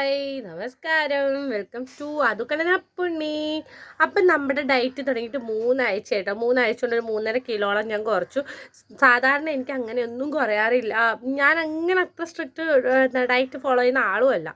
Hi നമസ്കാരം. Welcome to അതുക്കലനപ്പുണ്ണി അപ്പം നമ്മുടെ ഡയറ്റ് തുടങ്ങിയിട്ട് മൂന്നാഴ്ച കേട്ടോ. മൂന്നാഴ്ച കൊണ്ട് ഒരു മൂന്നര കിലോളം ഞാൻ കുറച്ചു. സാധാരണ എനിക്ക് അങ്ങനെ ഒന്നും കുറയാറില്ല. ഞാൻ അങ്ങനെ അത്ര സ്ട്രിക്റ്റ് ഡയറ്റ് ഫോളോ ചെയ്യുന്ന ആളുമല്ല.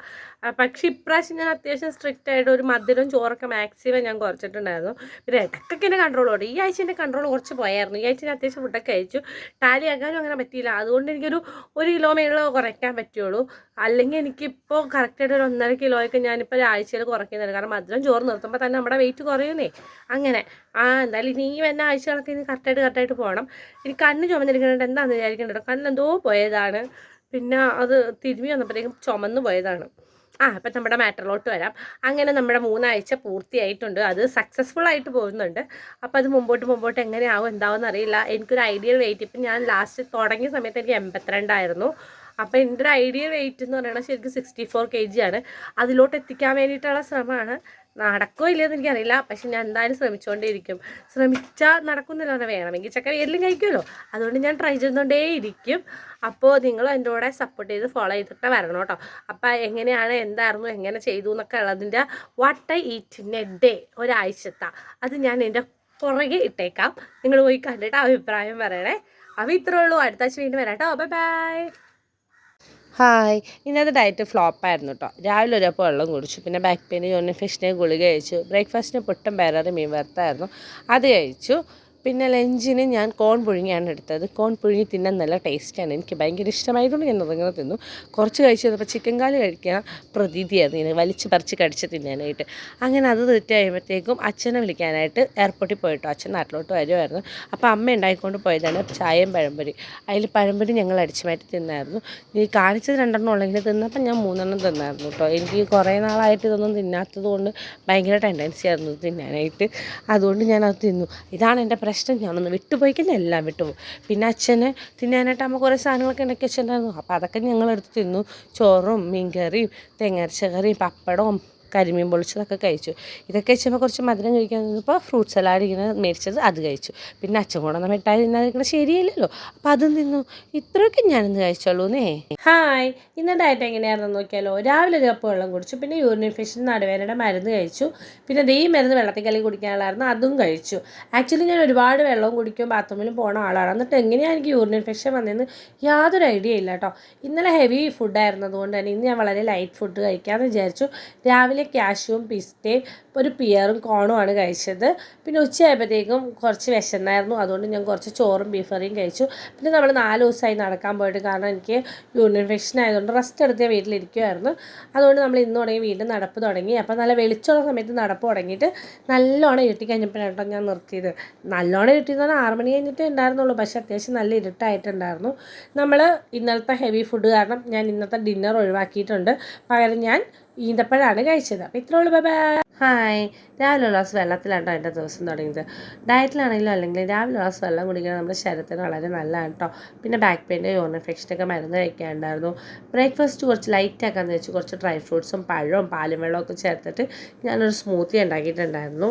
പക്ഷേ ഇപ്രാവശ്യം ഞാൻ അത്യാവശ്യം സ്ട്രിക്റ്റ് ആയിട്ട് ഒരു മധുരം ചോറൊക്കെ മാക്സിമം ഞാൻ കുറച്ചിട്ടുണ്ടായിരുന്നു. പിന്നെ ഇടയ്ക്കൊക്കെ എന്റെ കൺട്രോളോട് ഈ ആഴ്ച എന്റെ കൺട്രോൾ കുറച്ച് പോയായിരുന്നു. ഈ ആഴ്ച ഞാൻ അത്യാവശ്യം ഫുഡൊക്കെ കഴിച്ചു. ടാലി ആക്കാനും അങ്ങനെ പറ്റിയില്ല. അതുകൊണ്ട് എനിക്കൊരു ഒരു കിലോ മേളിൽ കുറയ്ക്കാൻ പറ്റുള്ളൂ. അല്ലെങ്കിൽ എനിക്കിപ്പോൾ കറക്റ്റായിട്ട് ഒരു ഒന്നര കിലോയൊക്കെ ഞാനിപ്പോൾ ഒരാഴ്ചയിൽ കുറയ്ക്കുന്നുണ്ട്. കാരണം മധുരം ചോറ് നിർത്തുമ്പോൾ തന്നെ നമ്മുടെ വെയിറ്റ് കുറയുന്നേ. അങ്ങനെ. ആ എന്തായാലും ഇനി ഈ വരുന്ന ആഴ്ചകളൊക്കെ ഇനി കറക്റ്റായിട്ട് കറക്റ്റായിട്ട് പോകണം ഇനി കണ്ണ് ചുമന്നിരിക്കുന്നുണ്ട്. എന്താണെന്ന് വിചാരിക്കേണ്ടത് കണ്ണെന്തോ പോയതാണ്. പിന്നെ അത് തിരുമ്മി വന്നപ്പോഴത്തേക്കും ചുമന്ന് പോയതാണ്. ആ അപ്പം നമ്മുടെ മാറ്ററിലോട്ട് വരാം. അങ്ങനെ നമ്മുടെ മൂന്നാഴ്ച പൂർത്തിയായിട്ടുണ്ട്. അത് സക്സസ്ഫുൾ ആയിട്ട് പോകുന്നുണ്ട്. അപ്പോൾ അത് മുമ്പോട്ട് മുമ്പോട്ട് എങ്ങനെയാവും എന്താവും എന്നറിയില്ല എനിക്കൊരു ഐഡിയൽ വെയിറ്റ് ഇപ്പം ഞാൻ ലാസ്റ്റ് തുടങ്ങിയ സമയത്ത് എനിക്ക് എൺപത്തിരണ്ടായിരുന്നു. അപ്പോൾ എന്റെ ഒരു വെയിറ്റ് എന്ന് പറയുന്നത് ശരിക്കും സിക്സ്റ്റി ഫോർ കെ ജി ആണ്. അതിലോട്ട് എത്തിക്കാൻ വേണ്ടിയിട്ടുള്ള ശ്രമമാണ്. നടക്കോ ഇല്ലയെന്ന് എനിക്കറിയില്ല. പക്ഷെ ഞാൻ എന്തായാലും ശ്രമിച്ചുകൊണ്ടേയിരിക്കും ശ്രമിച്ചാൽ നടക്കുന്നില്ല വേണമെങ്കിൽ ചക്ക വേരിലും കഴിക്കുമല്ലോ. അതുകൊണ്ട് ഞാൻ ട്രൈ ചെയ്തുകൊണ്ടേ ഇരിക്കും അപ്പോൾ നിങ്ങൾ എന്റെ കൂടെ സപ്പോർട്ട് ചെയ്ത് ഫോളോ ചെയ്തിട്ട് വരണം കേട്ടോ. അപ്പോൾ എങ്ങനെയാണ് എന്തായിരുന്നു എങ്ങനെ ചെയ്തു എന്നൊക്കെ ഉള്ളതിന്റെ വാട്ട് ഐ എ ഡേ ഒരാഴ്ചത്തെ. അത് ഞാൻ എന്റെ പുറകെ ഇട്ടേക്കാം. നിങ്ങൾ പോയി കണ്ടിട്ട് അഭിപ്രായം പറയണേ. അപ്പോൾ ഇത്രേ ഉള്ളൂ. അടുത്ത ആഴ്ച വീണ്ടും വരാം കേട്ടോ. Bye bye hi. ഇന്നത്തെ ഡയറ്റ് ഫ്ലോപ്പായിരുന്നു കേട്ടോ രാവിലെ ഒരു അപ്പോൾ വെള്ളം കുടിച്ചു. പിന്നെ ബാക്ക് പെയിൻ ജോണിന് ഫിഷിനെ ഗുളിക കഴിച്ചു. ബ്രേക്ക്ഫാസ്റ്റിന് പുട്ടും പേരാറ് മീൻ വറുത്തായിരുന്നു. അത് കഴിച്ചു. പിന്നെ ലഞ്ചിന് ഞാൻ കോൺ പുഴുങ്ങിയാണ് എടുത്തത്. കോൺ പുഴുങ്ങി തിന്നാൻ നല്ല ടേസ്റ്റാണ്. എനിക്ക് ഭയങ്കര ഇഷ്ടമായതുകൊണ്ട് ഞാൻ അതങ്ങനെ തിന്നു. കുറച്ച് കഴിച്ചു തന്നപ്പോൾ ചിക്കൻ കാൽ കഴിക്കാൻ പ്രതീതിയായിരുന്നു ഇങ്ങനെ വലിച്ച് പറിച്ച് കടിച്ച് തിന്നാനായിട്ട്. അങ്ങനെ അത് തെറ്റ് അച്ഛനെ വിളിക്കാനായിട്ട് എയർപോർട്ടിൽ പോയിട്ടോ. അച്ഛൻ നാട്ടിലോട്ട് വരുമായിരുന്നു അപ്പോൾ അമ്മ ഉണ്ടായിക്കൊണ്ട് പോയതാണ് ചായയും പഴംപൊരി. അതിൽ പഴംപൊരി ഞങ്ങൾ അടിച്ചു മാറ്റി തിന്നായിരുന്നു. ഈ കാണിച്ചത് രണ്ടെണ്ണം ഉള്ളെങ്കിൽ തിന്നപ്പോൾ ഞാൻ മൂന്നെണ്ണം തിന്നായിരുന്നു കേട്ടോ എനിക്ക് കുറേ നാളായിട്ട് ഇതൊന്നും തിന്നാത്തത് കൊണ്ട് ഭയങ്കര ടെൻഡൻസി ആയിരുന്നു തിന്നാനായിട്ട്. അതുകൊണ്ട് ഞാൻ അത് തിന്നു. ഇതാണ് എന്റെ പ്രശ്നം. ഞാനൊന്ന് വിട്ടുപോയിക്കുന്ന എല്ലാം വിട്ടുപോകും. പിന്നെ അച്ഛന് തിന്നാനായിട്ട് അമ്മ കുറേ സാധനങ്ങളൊക്കെ ഉണ്ടാക്കി വെച്ചിട്ടുണ്ടായിരുന്നു. അപ്പോൾ അതൊക്കെ ഞങ്ങളെടുത്ത് തിന്നു. ചോറും മീൻകറിയും തേങ്ങരച്ച കറിയും പപ്പടവും കരിമീൻ പൊളിച്ചതൊക്കെ കഴിച്ചു. ഇതൊക്കെ വെച്ചപ്പോൾ കുറച്ച് മധുരം കഴിക്കാൻ നിന്നപ്പോൾ ഫ്രൂട്ട് സലാഡ് ഇങ്ങനെ മേടിച്ചത് അത് കഴിച്ചു. പിന്നെ അച്ഛൻ കൊണ്ടുവന്ന മിഠായി തിന്നാതിരിക്കുന്നത് ശരിയല്ലല്ലോ. അപ്പം അതും തിന്നു. ഇത്രയൊക്കെ ഞാനിന്ന് കഴിച്ചോളൂന്നേ ഹായ് ഇന്ന് ഡയറ്റ് എങ്ങനെയാണെന്ന് നോക്കിയാലോ? രാവിലെ ഒരു കപ്പ് വെള്ളം കുടിച്ചു. പിന്നെ യൂറിൻ ഇൻഫെക്ഷൻ നടുവേനയുടെ മരുന്ന് കഴിച്ചു. പിന്നെ ഈ മരുന്ന് വെള്ളത്തിൽ കലി കുടിക്കാനുള്ളായിരുന്നു. അതും കഴിച്ചു. ആക്ച്വലി ഞാൻ ഒരുപാട് വെള്ളവും കുടിക്കും ബാത്റൂമിലും പോണ ആളാണ്. എന്നിട്ട് എങ്ങനെയാണ് എനിക്ക് യൂറിൻ ഇൻഫെക്ഷൻ വന്നതെന്ന് യാതൊരു ഐഡിയ ഇല്ല കേട്ടോ ഇന്നലെ ഹെവി ഫുഡായിരുന്നു അതുകൊണ്ട് തന്നെ ഇന്ന് ഞാൻ വളരെ ലൈറ്റ് ഫുഡ് കഴിക്കാമെന്ന് വിചാരിച്ചു. രാവിലെ ക്യാഷ്യൂവും പിസ്റ്റയും ഒരു പിയറും കോണുമാണ് കഴിച്ചത്. പിന്നെ ഉച്ചയായപ്പോഴത്തേക്കും കുറച്ച് വിശന്നായിരുന്നു. അതുകൊണ്ട് ഞാൻ കുറച്ച് ചോറും ബീഫ് കറിയും കഴിച്ചു. പിന്നെ നമ്മൾ നാല് ദിവസമായി നടക്കാൻ പോയിട്ട് കാരണം എനിക്ക് യൂറിൻ ഇൻഫെക്ഷൻ ആയതുകൊണ്ട് റെസ്റ്റ് എടുത്ത് വീട്ടിലിരിക്കുമായിരുന്നു അതുകൊണ്ട് നമ്മൾ ഇന്ന് തുടങ്ങി വീണ്ടും നടപ്പ് തുടങ്ങി. അപ്പോൾ നല്ല വെളിച്ചുള്ള സമയത്ത് നടപ്പ് തുടങ്ങിയിട്ട് നല്ലോണം ഇരുട്ടി കഴിഞ്ഞപ്പോഴാണ് ഞാൻ നിർത്തിയത്. നല്ലോണം ഇരുട്ടിയെന്ന് പറഞ്ഞാൽ ആറ് മണി കഴിഞ്ഞിട്ടേ ഉണ്ടായിരുന്നുള്ളൂ. പക്ഷേ അത്യാവശ്യം നല്ല ഇരുട്ടായിട്ടുണ്ടായിരുന്നു. നമ്മൾ ഇന്നലത്തെ ഹെവി ഫുഡ് കാരണം ഞാൻ ഇന്നത്തെ ഡിന്നർ ഒഴിവാക്കിയിട്ടുണ്ട്. പകരം ഞാൻ ഈന്തപ്പഴമാണ് കഴിച്ചത്. അപ്പോൾ ഇത്രേ ഉള്ളൂ. ബൈ ഹായ് രാവിലെ ഒരു ഗ്ലാസ് വെള്ളത്തിലാണ് എന്റെ ദിവസം തുടങ്ങിയത്. ഡയറ്റിലാണെങ്കിലും അല്ലെങ്കിൽ രാവിലെ ഗ്ലാസ് വെള്ളം കുടിക്കുന്നത് നമ്മുടെ ശരീരത്തിന് വളരെ നല്ലതാണ് കേട്ടോ. പിന്നെ ബാക്ക് പെയിന്റെ യോൺ ഇൻഫെക്ഷനൊക്കെ മരുന്ന് കഴിക്കാനുണ്ടായിരുന്നു. ബ്രേക്ക്ഫാസ്റ്റ് കുറച്ച് ലൈറ്റ് ആക്കാന്ന് വെച്ച് കുറച്ച് ഡ്രൈ ഫ്രൂട്ട്സും പഴവും പാലും വെള്ളമൊക്കെ ചേർത്തിട്ട് ഞാനൊരു സ്മൂത്തി ഉണ്ടാക്കിയിട്ടുണ്ടായിരുന്നു.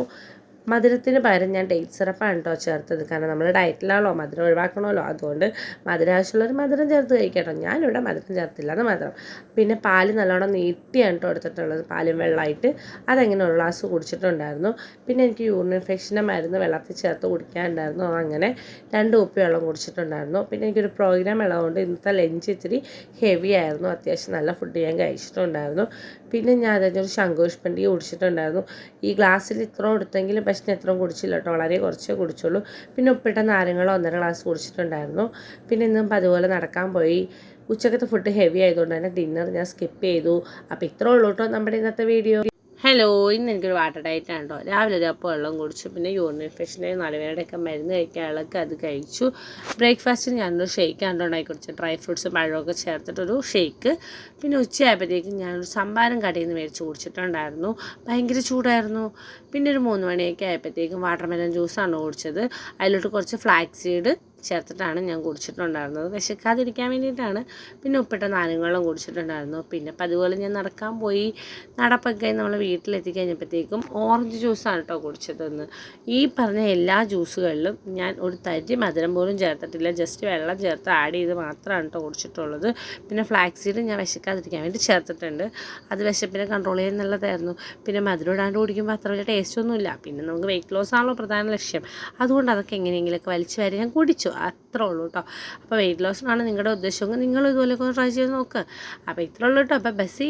മധുരത്തിന് പകരം ഞാൻ ഡേറ്റ് സിറപ്പാണ് കേട്ടോ ചേർത്തത്. കാരണം നമ്മൾ ഡയറ്റിലാണല്ലോ മധുരം ഒഴിവാക്കണമല്ലോ. അതുകൊണ്ട് മധുരം ആവശ്യമുള്ളവർ മധുരം ചേർത്ത് കഴിക്കട്ടോ. ഞാനിവിടെ മധുരം ചേർത്തില്ല അത് മാത്രം. പിന്നെ പാൽ നല്ലോണം നീട്ടിയാണ് കേട്ടോ എടുത്തിട്ടുള്ളത്. പാലും വെള്ളമായിട്ട് അതെങ്ങനെ ഒരു ഗ്ലാസ് കുടിച്ചിട്ടുണ്ടായിരുന്നു. പിന്നെ എനിക്ക് യൂറിൻ ഇൻഫെക്ഷന്റെ മരുന്ന് വെള്ളത്തിൽ ചേർത്ത് കുടിക്കാനുണ്ടായിരുന്നു. അങ്ങനെ രണ്ട് ഉപ്പി വെള്ളം കുടിച്ചിട്ടുണ്ടായിരുന്നു. പിന്നെ എനിക്കൊരു പ്രോഗ്രാം ഉള്ളതുകൊണ്ട് ഇന്നത്തെ ലഞ്ച് ഇത്തിരി ഹെവി ആയിരുന്നു. അത്യാവശ്യം നല്ല ഫുഡ് ഞാൻ കഴിച്ചിട്ടുണ്ടായിരുന്നു. പിന്നെ ഞാൻ അതിനൊരു ശംഖുഷ്പണ്ടി കുടിച്ചിട്ടുണ്ടായിരുന്നു. ഈ ഗ്ലാസ്സിൽ ഇത്ര എടുത്തെങ്കിലും പക്ഷേ എത്ര കുടിച്ചില്ല കേട്ടോ. വളരെ കുറച്ചേ കുടിച്ചുള്ളൂ. പിന്നെ ഉപ്പിട്ട നാരങ്ങൾ ഒന്നര ഗ്ലാസ് കുടിച്ചിട്ടുണ്ടായിരുന്നു. പിന്നെ ഇന്നും അതുപോലെ നടക്കാൻ പോയി. ഉച്ചക്കത്തെ ഫുഡ് ഹെവി ആയതുകൊണ്ട് തന്നെ ഡിന്നർ ഞാൻ സ്കിപ്പ് ചെയ്തു. അപ്പോൾ ഇത്രേ ഉള്ളൂ കേട്ടോ നമ്മുടെ ഇന്നത്തെ വീഡിയോ ഹലോ ഇന്ന് എനിക്കൊരു വാട്ടർ ഡയറ്റ് ആണ് കേട്ടോ രാവിലെ ഒരു അപ്പം വെള്ളം കുടിച്ചു പിന്നെ യൂറിൻ ഇൻഫെക്ഷന്റെ നടുവേദനയുടെയൊക്കെ മരുന്ന് കഴിക്കാനുള്ളതൊക്കെ അത് കഴിച്ചു. ബ്രേക്ക്ഫാസ്റ്റിന് ഞാനൊരു ഷേക്ക് ആണ് ഉണ്ടാക്കി കുടിച്ചു ഡ്രൈ ഫ്രൂട്ട്സും പഴമൊക്കെ ചേർത്തിട്ടൊരു ഷേക്ക് പിന്നെ ഉച്ചയായപ്പോഴത്തേക്കും ഞാനൊരു സംഭാരം കടയിൽ നിന്ന് മേടിച്ച് കുടിച്ചിട്ടുണ്ടായിരുന്നു. ഭയങ്കര ചൂടായിരുന്നു. പിന്നെ ഒരു മൂന്ന് മണിയൊക്കെ ആയപ്പോഴത്തേക്കും വാട്ടർമെലൺ ജ്യൂസാണ് കുടിച്ചത്. അതിലോട്ട് കുറച്ച് ഫ്ലാക്സീഡ് സീഡ് ചേർത്തിട്ടാണ് ഞാൻ കുടിച്ചിട്ടുണ്ടായിരുന്നത്. വിശക്കാതിരിക്കാൻ വേണ്ടിയിട്ടാണ്. പിന്നെ ഉപ്പിട്ട നാരങ്ങളും കുടിച്ചിട്ടുണ്ടായിരുന്നു. പിന്നെ അപ്പം അതുപോലെ ഞാൻ നടക്കാൻ പോയി നടപ്പൊക്കെ നമ്മൾ വീട്ടിലെത്തി കഴിഞ്ഞപ്പോഴത്തേക്കും ഓറഞ്ച് ജ്യൂസാണ് കേട്ടോ കുടിച്ചതെന്ന്. ഈ പറഞ്ഞ എല്ലാ ജ്യൂസുകളിലും ഞാൻ ഒരു തരി മധുരം പോലും ചേർത്തിട്ടില്ല. ജസ്റ്റ് വെള്ളം ചേർത്ത് ആഡ് ചെയ്ത് മാത്രമാണ് കേട്ടോ കുടിച്ചിട്ടുള്ളത്. പിന്നെ ഫ്ലാക്സ് സീഡ് ഞാൻ വിശക്കാതിരിക്കാൻ വേണ്ടി ചേർത്തിട്ടുണ്ട്. അത് വിശപ്പിനെ കൺട്രോൾ ചെയ്യുന്നുള്ളതായിരുന്നു പിന്നെ മധുരം ഇടാണ്ട് കുടിക്കുമ്പോൾ അത്ര വലിയ ടേസ്റ്റ് ഒന്നുമില്ല. പിന്നെ നമുക്ക് വെയിറ്റ് ലോസ് ആണല്ലോ പ്രധാന ലക്ഷ്യം. അതുകൊണ്ട് അതൊക്കെ എങ്ങനെയെങ്കിലുമൊക്കെ വലിച്ചു വരെ ഞാൻ കുടിച്ചു. അത്രേ ഉള്ളൂ കേട്ടോ അപ്പോൾ വെയിറ്റ് ലോസിനാണ് നിങ്ങളുടെ ഉദ്ദേശമെങ്കിൽ നിങ്ങൾ ഇതുപോലെ ട്രൈ ചെയ്ത് നോക്കുക അപ്പോൾ ഇത്രേ ഉള്ളൂ കേട്ടോ അപ്പോൾ ബസ്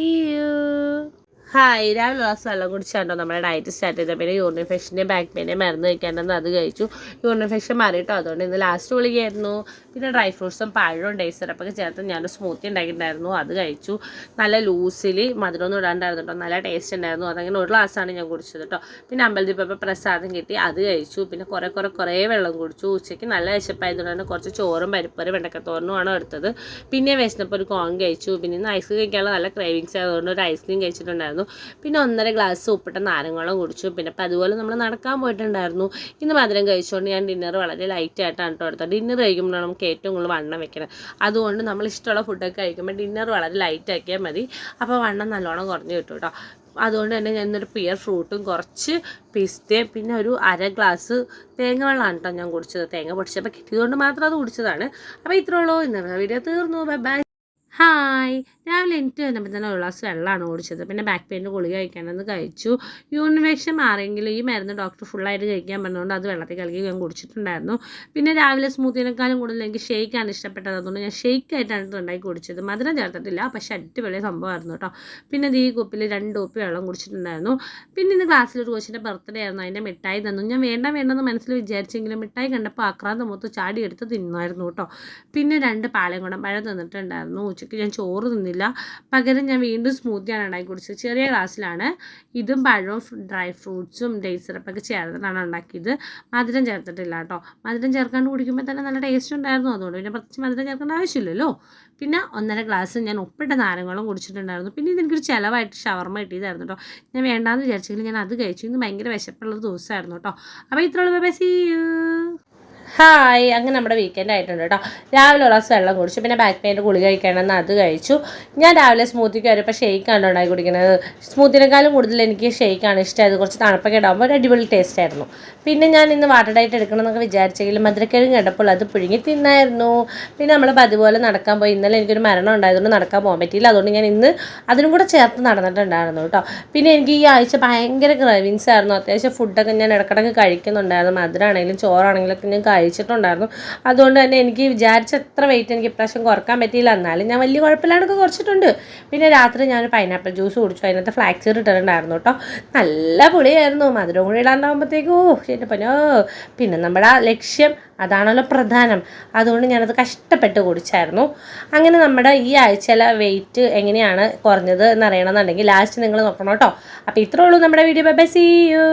ഹായ് രാവിലെ ഗ്ലാസ് വെള്ളം കുടിച്ചാണ്ടോ? നമ്മുടെ ഡയറ്റ് സ്റ്റാർട്ട് ചെയ്ത. പിന്നെ യൂറിൻ ഇൻഫെക്ഷന്റെ ബാക്ക് പെയിനെ മരുന്ന് കഴിക്കാണ്ടെന്ന് അത് കഴിച്ചു. യൂറിൻ ഇൻഫെക്ഷൻ മാറിയിട്ടോ അതുകൊണ്ട് ഇന്ന് ലാസ്റ്റ് ഗുളികയായിരുന്നു. പിന്നെ ഡ്രൈ ഫ്രൂട്ട്സും പഴവും ഡേ സിറപ്പൊക്കെ ചേർത്ത് ഞാനൊരു സ്മൂത്തി ഉണ്ടാക്കിയിട്ടുണ്ടായിരുന്നു. അത് കഴിച്ചു. നല്ല ലൂസിൽ മധുരമൊന്നും ഇടാണ്ടായിരുന്നു നല്ല ടേസ്റ്റ് ഉണ്ടായിരുന്നു. അതങ്ങനെ ഒരു ഗ്ലാസ്സാണ് ഞാൻ കുടിച്ചത് കേട്ടോ പിന്നെ അമ്പലത്തിൽ പോയപ്പോൾ പ്രസാദം കിട്ടി. അത് കഴിച്ചു. പിന്നെ കുറേ കുറേ കുറേ വെള്ളം കുടിച്ചു. ഉച്ചയ്ക്ക് നല്ല വിശപ്പായതുകൊണ്ട് തന്നെ കുറച്ച് ചോറും പരിപ്പറ് വെണ്ടക്കത്തോരനുമാണ് എടുത്തത്. പിന്നെ വിശന്നപ്പോൾ ഒരു കോൺ കഴിച്ചു. പിന്നെ ഇന്ന് ഐസ്ക്രീം കഴിക്കാനുള്ള നല്ല ക്രേവിങ്സ് ആയതുകൊണ്ട് ഒരു ഐസ്ക്രീം കഴിച്ചിട്ടുണ്ടായിരുന്നു. പിന്നെ ഒന്നര ഗ്ലാസ് ഉപ്പിട്ട നാരങ്ങളും കുടിച്ചു. പിന്നെ അപ്പം അതുപോലെ നമ്മൾ നടക്കാൻ പോയിട്ടുണ്ടായിരുന്നു. ഇന്ന് മധുരം കഴിച്ചുകൊണ്ട് ഞാൻ ഡിന്നർ വളരെ ലൈറ്റ് ആയിട്ടാണ് കേട്ടോ എടുത്തത്. ഡിന്നർ കഴിക്കുമ്പോഴാണ് നമുക്ക് ഏറ്റവും കൂടുതൽ വണ്ണം വെക്കണം. അതുകൊണ്ട് നമ്മൾ ഇഷ്ടമുള്ള ഫുഡൊക്കെ കഴിക്കുമ്പോൾ ഡിന്നർ വളരെ ലൈറ്റ് ആക്കിയാൽ മതി. അപ്പോൾ വണ്ണം നല്ലോണം കുറഞ്ഞു കിട്ടും കേട്ടോ അതുകൊണ്ട് തന്നെ ഞാൻ ഇന്നൊരു പിയർ ഫ്രൂട്ടും കുറച്ച് പിസ്തയും പിന്നെ ഒരു അര ഗ്ലാസ് തേങ്ങ വെള്ളമാണ് കേട്ടോ ഞാൻ കുടിച്ചത്. തേങ്ങ പൊടിച്ചപ്പോൾ കിട്ടിയതുകൊണ്ട് മാത്രം അത് കുടിച്ചതാണ്. അപ്പോൾ ഇത്രേ ഉള്ളൂ. ഇന്നത്തെ വീഡിയോ തീർന്നു. ബൈ ബൈ ഹായ് രാവിലെ എനിക്ക് വന്നപ്പോൾ തന്നെ ഒരു ഗ്ലാസ് വെള്ളമാണ് ഓടിച്ചത് പിന്നെ ബാക്ക് പെയിന്റെ ഗുളിക കഴിക്കാനെന്ന് കഴിച്ചു. യൂണിവേഷൻ മാറിയെങ്കിലും ഈ മരുന്ന് ഡോക്ടർ ഫുള്ളായിട്ട് കഴിക്കാൻ പറഞ്ഞതുകൊണ്ട് അത് വെള്ളത്തിൽ കലക്കി ഞാൻ കുടിച്ചിട്ടുണ്ടായിരുന്നു. പിന്നെ രാവിലെ സ്മൂത്തിനേക്കാളും കൂടുതൽ എനിക്ക് ഷെയ്ക്കാണ് ഇഷ്ടപ്പെട്ടത്. അതുകൊണ്ട് ഞാൻ ഷെയ്ക്ക് ആയിട്ടാണ് ഉണ്ടാക്കി കുടിച്ചത്. മധുരം ചേർത്തിട്ടില്ല പക്ഷേ അടിപൊളി സംഭവമായിരുന്നു കേട്ടോ പിന്നെ ഇത് ഈ കുപ്പിൽ രണ്ട് കുപ്പി വെള്ളം കുടിച്ചിട്ടുണ്ടായിരുന്നു. പിന്നെ ഇന്ന് ക്ലാസ്സിൽ ഒരു കൊച്ചിന്റെ ബർത്ത്ഡേ ആയിരുന്നു. അതിന്റെ മിഠായി തന്നു. ഞാൻ വേണ്ട വേണ്ടെന്ന് മനസ്സിൽ വിചാരിച്ചെങ്കിലും മിഠായി കണ്ടപ്പോൾ ആക്രാന്തം മൊത്തം ചാടി എടുത്ത് തിന്നായിരുന്നു കേട്ടോ പിന്നെ രണ്ട് പാളയംകുടം പഴം തന്നിട്ടുണ്ടായിരുന്നു. ഉച്ചയ്ക്ക് ഞാൻ ചോറ് തിന്നില്ല. പകരം ഞാൻ വീണ്ടും സ്മൂത്തിയാണ് ഉണ്ടാക്കി കുടിച്ചത്. ചെറിയ ഗ്ലാസ്സിലാണ് ഇതും പഴവും ഡ്രൈ ഫ്രൂട്ട്സും ഡേറ്റ് സിറപ്പൊക്കെ ചേർത്തിട്ടാണ് ഉണ്ടാക്കിയത്. മധുരം ചേർത്തിട്ടില്ല കേട്ടോ. മധുരം ചേർക്കാണ്ട് കുടിക്കുമ്പോൾ തന്നെ നല്ല ടേസ്റ്റ് ഉണ്ടായിരുന്നു. അതുകൊണ്ട് പിന്നെ പ്രത്യേകിച്ച് മധുരം ചേർക്കേണ്ട ആവശ്യമില്ലല്ലോ. പിന്നെ ഒന്നര ഗ്ലാസ് ഞാൻ ഉപ്പിട്ട നാരങ്ങളും കുടിച്ചിട്ടുണ്ടായിരുന്നു. പിന്നെ ഇതെനിക്കൊരു ചിലവായിട്ട് ഷവർമ കിട്ടിയതായിരുന്നു കേട്ടോ. ഞാൻ വേണ്ടാന്ന് വിചാരിച്ചെങ്കിലും ഞാൻ അത് കഴിച്ചു. ഇന്ന് ഭയങ്കര വിശപ്പുള്ള ദിവസമായിരുന്നു കേട്ടോ. അപ്പോൾ ഇത്രയുള്ള. ബൈ സീ ഹായ് അങ്ങനെ നമ്മുടെ വീക്കെൻഡ് ആയിട്ടുണ്ട് കേട്ടോ രാവിലെ ഒരു വെള്ളം കുടിച്ചു പിന്നെ ബാക്ക് പെയിന്റെ ഗുളിക കഴിക്കണമെന്ന് അത് കഴിച്ചു. ഞാൻ രാവിലെ സ്മൂത്തിക്ക് വരുമ്പോൾ ഷെയ്ക്കാണ് ഉണ്ടാക്കി കുടിക്കുന്നത് സ്മൂത്തിനേക്കാളും കൂടുതൽ എനിക്ക് ഷെയ്ക്കാണ് ഇഷ്ടമായത് കുറച്ച് തണുപ്പൊക്കെ ഇടാകുമ്പോൾ ഒരു അടിപൊളി ടേസ്റ്റ് ആയിരുന്നു. പിന്നെ ഞാൻ ഇന്ന് വാട്ടർ ഡയറ്റ് എടുക്കണം എന്നൊക്കെ വിചാരിച്ചെങ്കിലും മധുരക്കിഴങ്ങ് കണ്ടപ്പോൾ അത് പുഴുങ്ങി തിന്നായിരുന്നു. പിന്നെ നമ്മൾ അതുപോലെ നടക്കാൻ പോയി. ഇന്നലെ എനിക്കൊരു മരണം ഉണ്ടായതുകൊണ്ട് നടക്കാൻ പോകാൻ പറ്റിയില്ല. അതുകൊണ്ട് ഞാൻ ഇന്ന് അതിനും കൂടെ ചേർത്ത് നടന്നിട്ടുണ്ടായിരുന്നു കേട്ടോ പിന്നെ എനിക്ക് ഈ ആഴ്ച ഭയങ്കര ക്രവിങ്സ് ആയിരുന്നു. അത്യാവശ്യം ഫുഡൊക്കെ ഞാൻ ഇടക്കിടക്ക് കഴിക്കുന്നുണ്ടായിരുന്നു. മധുരമാണെങ്കിലും ചോറാണെങ്കിലും ഒക്കെ ഞാൻ കഴിച്ചിട്ടുണ്ടായിരുന്നു അതുകൊണ്ട് തന്നെ എനിക്ക് വിചാരിച്ച എത്ര വെയിറ്റ് എനിക്ക് ഇപ്രാവശ്യം കുറയ്ക്കാൻ പറ്റിയില്ല. എന്നാലും ഞാൻ വലിയ കുഴപ്പമില്ലാണ്ടൊക്കെ കുറച്ചിട്ടുണ്ട്. പിന്നെ രാത്രി ഞാൻ പൈനാപ്പിൾ ജ്യൂസ് കുടിച്ചു. അതിനകത്ത് ഫ്ലാക്സ് ഇട്ടിട്ടുണ്ടായിരുന്നു കേട്ടോ. നല്ല പൊളിയായിരുന്നു. മധുരം കൂടി ഇടാണ്ടാകുമ്പോഴത്തേക്കോ എന്റെ പനോ പിന്നെ. നമ്മുടെ ആ ലക്ഷ്യം അതാണല്ലോ പ്രധാനം. അതുകൊണ്ട് ഞാനത് കഷ്ടപ്പെട്ട് കുടിച്ചായിരുന്നു. അങ്ങനെ നമ്മുടെ ഈ ആഴ്ചയിലെ വെയിറ്റ് എങ്ങനെയാണ് കുറഞ്ഞത് എന്നറിയണമെന്നുണ്ടെങ്കിൽ ലാസ്റ്റ് നിങ്ങൾ നോക്കണം കേട്ടോ. അപ്പോൾ ഇത്രേ ഉള്ളൂ നമ്മുടെ video bye bye see you